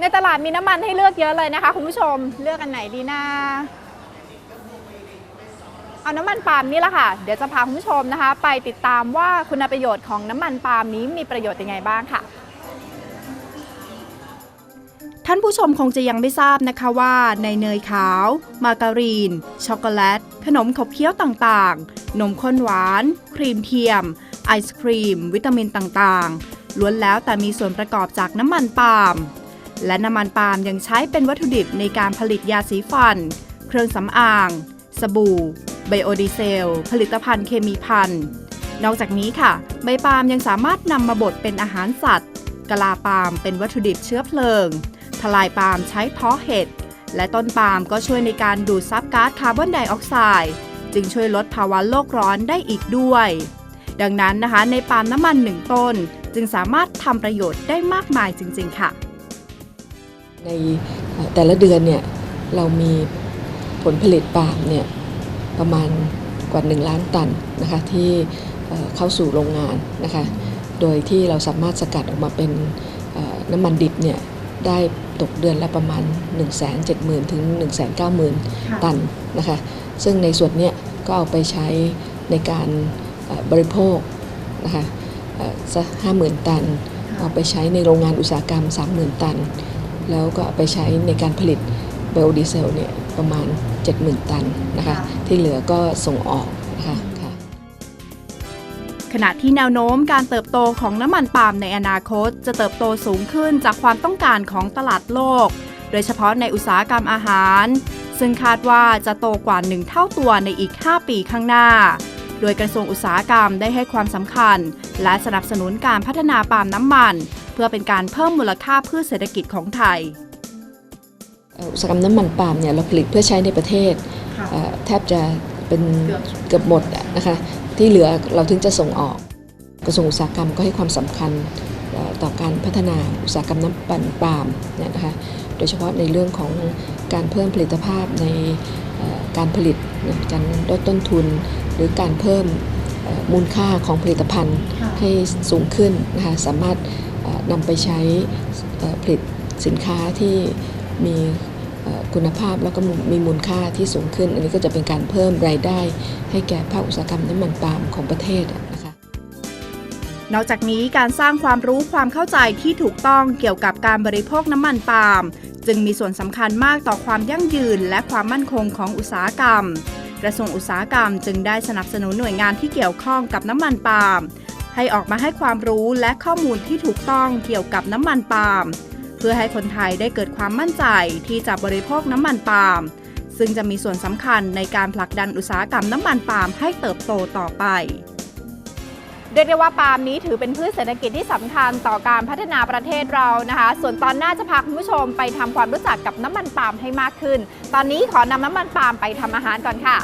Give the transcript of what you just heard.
ในตลาดมีน้ำมันให้เลือกเยอะเลยนะคะคุณผู้ชมเลือกอันไหนดีนะเอาน้ำมันปาล์มนี่แหละค่ะ เดี๋ยวจะพาคุณผู้ชมนะคะ ไปติดตามว่าคุณประโยชน์ของน้ำมันปาล์มนี้มีประโยชน์ยังไงบ้างค่ะ ท่านผู้ชมคงจะยังไม่ทราบนะคะว่า ในเนยขาว มาการีน ช็อกโกแลต ขนมขบเคี้ยวต่างๆ นมข้นหวาน ครีมเทียม ไอศครีม วิตามินต่างๆล้วนแล้วแต่มีส่วนประกอบจากน้ำมันปาล์ม และน้ำมันปาล์มยังใช้เป็นวัตถุดิบในการผลิตยาสีฟัน เครื่องสำอาง สบู่ ไบโอดีเซล ผลิตภัณฑ์เคมีภัณฑ์นอกจากนี้ค่ะ ใบปาล์มยังสามารถนำมาบดเป็นอาหารสัตว์ กะลาปาล์มเป็นวัตถุดิบเชื้อเพลิง ทลายปาล์มใช้เพาะเห็ด และต้นปาล์มก็ช่วยในการดูดซับก๊าซคาร์บอนไดออกไซด์จึงช่วยลดภาวะโลกร้อนได้อีกด้วย ดังนั้นนะคะในปาล์มน้ำมันหนึ่งต้น จึงสามารถทำประโยชน์ได้มากมายจริง ๆ ค่ะ ในแต่ละเดือนเนี่ยเรามีผลผลิตปาล์มเนี่ยประมาณกว่า 1 ล้านตันนะคะที่เอ่อเข้าสู่โรงงานนะคะโดยที่เราสามารถสกัดออกมาเป็นน้ำมันดิบเนี่ยได้ตกเดือนละประมาณ 1 7 0 0 0 0 ถึง 1 9 0 0 0 0 ตันนะคะซึ่งในส่วนเนี้ยก็เอาไปใช้ในการบริโภคนะคะห้าหมื่นตัน เอาไปใช้ในโรงงานอุตสาหกรรม 30,000 ตัน แล้วก็เอาไปใช้ในการผลิตไบโอดีเซลเนี่ยประมาณ 70,000 ตันนะคะค่ะที่เหลือก็ส่งออกนะคะค่ะขณะที่แนวโน้มการเติบโตของน้ำมันปาล์มในอนาคต จะเติบโตสูงขึ้นจากความต้องการของตลาดโลก โดยเฉพาะในอุตสาหกรรมอาหาร ซึ่งคาดว่าจะโตกว่า1เท่าตัวในอีก 5 ปีข้างหน้า โดยกระทรวงอุตสาหกรรมได้ให้ความสำคัญ และสนับสนุนการพัฒนาปาล์มน้ำมันเพื่อเป็นการเพิ่มมูลค่าพืชเศรษฐกิจของไทยเอ่ออุตสาหกรรมน้ำมันปาล์มเนี่ยเราผลิตเพื่อใช้ในประเทศเอ่อแทบจะเป็นเกือบเกือบหมดอะนะคะที่เหลือเราถึงจะส่งออกกระทรวงอุตสาหกรรมก็ให้ความสำคัญเอ่อต่อการพัฒนาอุตสาหกรรมน้ำปั่นปาล์มเนี่ยนะคะโดยเฉพาะในเรื่องของการเพิ่มผลิตภาพในเอ่อการผลิตนะการลดต้นทุน หรือการเพิ่มเอ่อ มูลค่าของผลิตภัณฑ์ให้สูงขึ้นนะคะสามารถเอ่อนำไปใช้เอ่อผลิตสินค้าที่มีเอ่อคุณภาพแล้วก็มีมูลค่าที่สูงขึ้น อันนี้ก็จะเป็นการเพิ่มรายได้ ให้แก่ภาคอุตสาหกรรมน้ำมันปาล์มของประเทศอะนะคะนอกจากนี้การสร้างความรู้ความเข้าใจที่ถูกต้องเกี่ยวกับการบริโภคน้ำมันปาล์มจึงมีส่วนสำคัญมากต่อความยั่งยืนและความมั่นคงของอุตสาหกรรม กระทรวงอุตสาหกรรมจึงได้สนับสนุนหน่วยงานที่เกี่ยวข้องกับน้ำมันปาล์มให้ออกมาให้ความรู้และข้อมูลที่ถูกต้องเกี่ยวกับน้ำมันปาล์มเพื่อให้คนไทยได้เกิดความมั่นใจที่จะบริโภคน้ำมันปาล์มซึ่งจะมีส่วนสำคัญในการผลักดันอุตสาหกรรมน้ำมันปาล์มให้เติบโตต่อไป เรียกได้ว่าปาล์มนี้ถือเป็นพืชเศรษฐกิจที่สำคัญต่อการพัฒนาประเทศเรานะคะ ส่วนตอนหน้าจะพาคุณผู้ชมไปทำความรู้จักกับน้ำมันปาล์มให้มากขึ้น ตอนนี้ขอนำน้ำมันปาล์มไปทำอาหารก่อนค่ะ